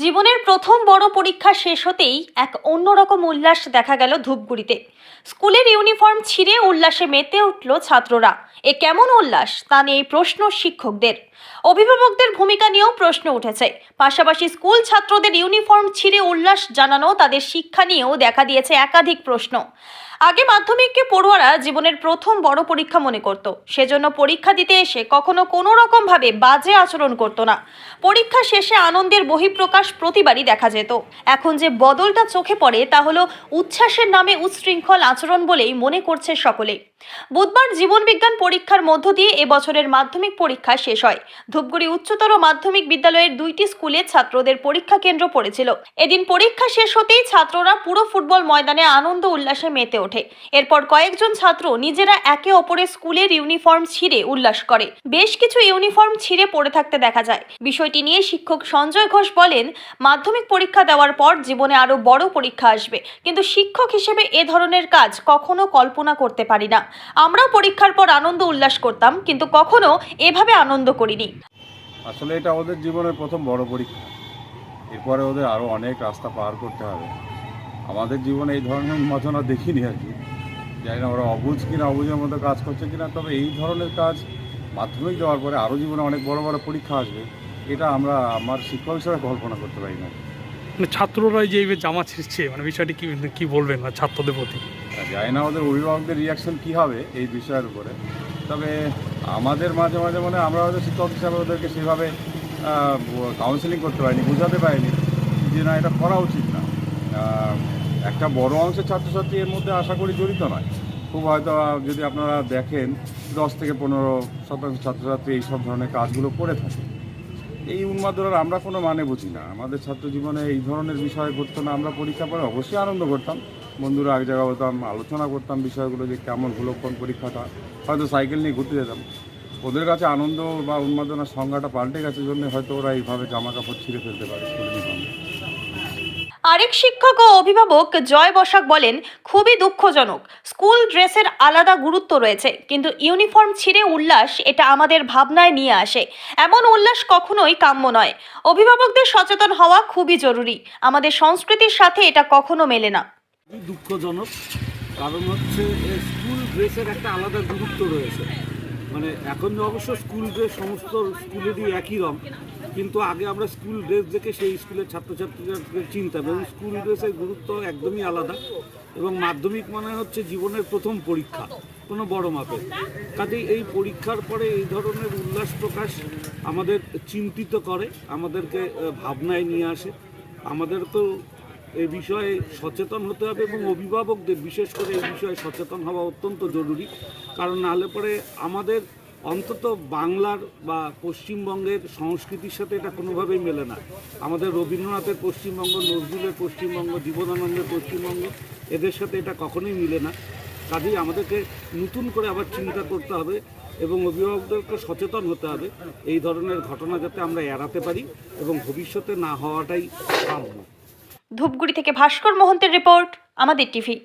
জীবনের প্রথম বড় পরীক্ষা শেষ হতেই এক অন্যরকম উল্লাস দেখা গেল ধূপগুড়িতে। স্কুলের ইউনিফর্ম ছিঁড়ে উল্লাসে মেতে উঠল ছাত্ররা। এ কেমন উল্লাস? তা নিয়ে প্রশ্ন শিক্ষকদের। অভিভাবকদের ভূমিকা নিয়েও প্রশ্ন উঠেছে। পাশাপাশি স্কুল ছাত্রদের ইউনিফর্ম ছিঁড়ে উল্লাস জানানো তাদের শিক্ষা নিয়েও দেখা দিয়েছে একাধিক প্রশ্ন। আগে মাধ্যমিককে পড়ুয়ারা জীবনের প্রথম বড় পরীক্ষা মনে করত। সেজন্য পরীক্ষা দিতে এসে কখনো কোনো রকমভাবে বাজে আচরণ করত না। পরীক্ষা শেষে আনন্দের বহিঃপ্রকাশ প্রতিবারই দেখা যেত। এখন যে বদলটা চোখে পড়ে তা হলো উচ্ছ্বাসের নামে উচ্ছৃঙ্খল আচরণ বলেই মনে করছে সকলে বুধবার জীবনবিজ্ঞান পরীক্ষার মধ্য দিয়ে এবছরের মাধ্যমিক পরীক্ষা শেষ হয়। ধূপগুড়ি উচ্চতর মাধ্যমিক বিদ্যালয়ের দুইটি স্কুলে ছাত্রদের পরীক্ষা কেন্দ্র পড়েছিল। এদিন পরীক্ষা শেষ হতেই ছাত্ররা পুরো ফুটবল ময়দানে আনন্দ উল্লাসে মেতে ওঠে। এরপর কয়েকজন ছাত্র নিজেরা একে অপরের স্কুলের ইউনিফর্ম ছিঁড়ে উল্লাস করে। বেশ কিছু ইউনিফর্ম ছিঁড়ে পড়ে থাকতে দেখা যায়। বিষয়টি নিয়ে শিক্ষক সঞ্জয় ঘোষ বলেন, মাধ্যমিক পরীক্ষা দেওয়ার পর জীবনে আরও বড় পরীক্ষা আসবে। কিন্তু শিক্ষক হিসেবে এ ধরনের কাজ কখনো কল্পনা করতে পারি না। আমরাও পরীক্ষার পর আনন্দ উল্লাস করতাম কিন্তু কখনো এভাবে আনন্দ করিনি। আসলে এটা ওদের জীবনের প্রথম বড় পরীক্ষা। এরপরে ওদের আরও অনেক রাস্তা পার করতে হবে। আমাদের জীবনে এই ধরনের উন্মাদনা দেখিনি আর কি। জানি না ওরা অবুঝ কিনা অবুঝের মতো কাজ করছে কিনা তবে এই ধরনের কাজ মাধ্যমিক দেওয়ার পরে আরও জীবনে অনেক বড় বড় পরীক্ষা আসবে এটা আমরা আমার শিক্ষক হিসাবে কল্পনা করতে পারি না। মানে ছাত্ররা যে জামা ছিঁড়ছে মানে বিষয়টি কি কি বলবেন না ছাত্রদের প্রতি? জানি না ওদের অভিভাবকদের রিয়াকশন কী হবে এই বিষয়ের উপরে? তবে আমাদের মাঝে মাঝে মনে আমরা হয়তো শিক্ষক হিসাবে ওদেরকে সেভাবে কাউন্সিলিং করতে পারিনি, বোঝাতে পারিনি যে না, এটা করা উচিত না। একটা বড় অংশের ছাত্রছাত্রী এর মধ্যে আশা করি জড়িত নয়। খুব হয়তো যদি আপনারা দেখেন, দশ থেকে পনেরো শতাংশ ছাত্রছাত্রী এইসব ধরনের কাজগুলো করে থাকে। এই উন্মাদনার আমরা কোনো মানে বুঝি না। আমাদের ছাত্র জীবনে এই ধরনের বিষয় ঘটতো না। আমরা পরীক্ষা পরে অবশ্যই আনন্দ করতাম। বন্ধুরা এক জায়গা হতাম আলোচনা করতাম বিষয়গুলো যে কেমন হলো কোন পরীক্ষাটা। হয়তো সাইকেল নিয়ে ঘুরতে যেতাম। ওদের কাছে আনন্দ বা উন্মাদনার সংজ্ঞাটা পাল্টে গেছে জন্য হয়তো ওরা এইভাবে জামা কাপড় ছিঁড়ে ফেলতে পারে স্কুলের আরেক শিক্ষক ও অভিভাবক জয় বসাক বলেন, খুবই দুঃখজনক। স্কুল ড্রেসের আলাদা গুরুত্ব রয়েছে, কিন্তু ইউনিফর্ম ছিঁড়ে উল্লাস এটা আমাদের ভাবনায় নিয়ে আসে। এমন উল্লাস কখনোই কাম্য নয়। অভিভাবকদের সচেতন হওয়া খুবই জরুরি। আমাদের সংস্কৃতির সাথে এটা কখনো মেলে না। দুঃখজনক। কারণ হচ্ছে স্কুল ড্রেসের একটা আলাদা গুরুত্ব রয়েছে। মানে এখন অবশ্য স্কুল ড্রেস সমস্ত স্কুলেরই একই রং কিন্তু আগে আমরা স্কুল ড্রেস দেখে সেই স্কুলের ছাত্রছাত্রীদেরকে চিনতাম এবং স্কুল ড্রেসের গুরুত্ব একদমই আলাদা এবং মাধ্যমিক মানে হচ্ছে জীবনের প্রথম পরীক্ষা, কোনো বড় মাপের। কাজেই এই পরীক্ষার পরে এই ধরনের উল্লাস প্রকাশ আমাদের চিন্তিত করে, আমাদেরকে ভাবনায় নিয়ে আসে। আমাদেরকেও এই বিষয়ে সচেতন হতে হবে এবং অভিভাবকদের বিশেষ করে এই বিষয়ে সচেতন হওয়া অত্যন্ত জরুরি। কারণ নাহলে পরে আমাদের অন্তত বাংলার বা পশ্চিমবঙ্গের সংস্কৃতির সাথে এটা কোনোভাবেই মেলে না। আমাদের রবীন্দ্রনাথের পশ্চিমবঙ্গ, নজরুলের পশ্চিমবঙ্গ, জীবনানন্দের পশ্চিমবঙ্গ, এদের সাথে এটা কখনোই মিলে না। কাজেই আমাদেরকে নতুন করে আবার চিন্তা করতে হবে এবং অভিভাবকদেরকে সচেতন হতে হবে এই ধরনের ঘটনা যাতে আমরা এড়াতে পারি এবং ভবিষ্যতে না হওয়াটাই ধূপগুড়ি থেকে ভাস্কর মোহন্তের রিপোর্ট, আমাদের টিভি।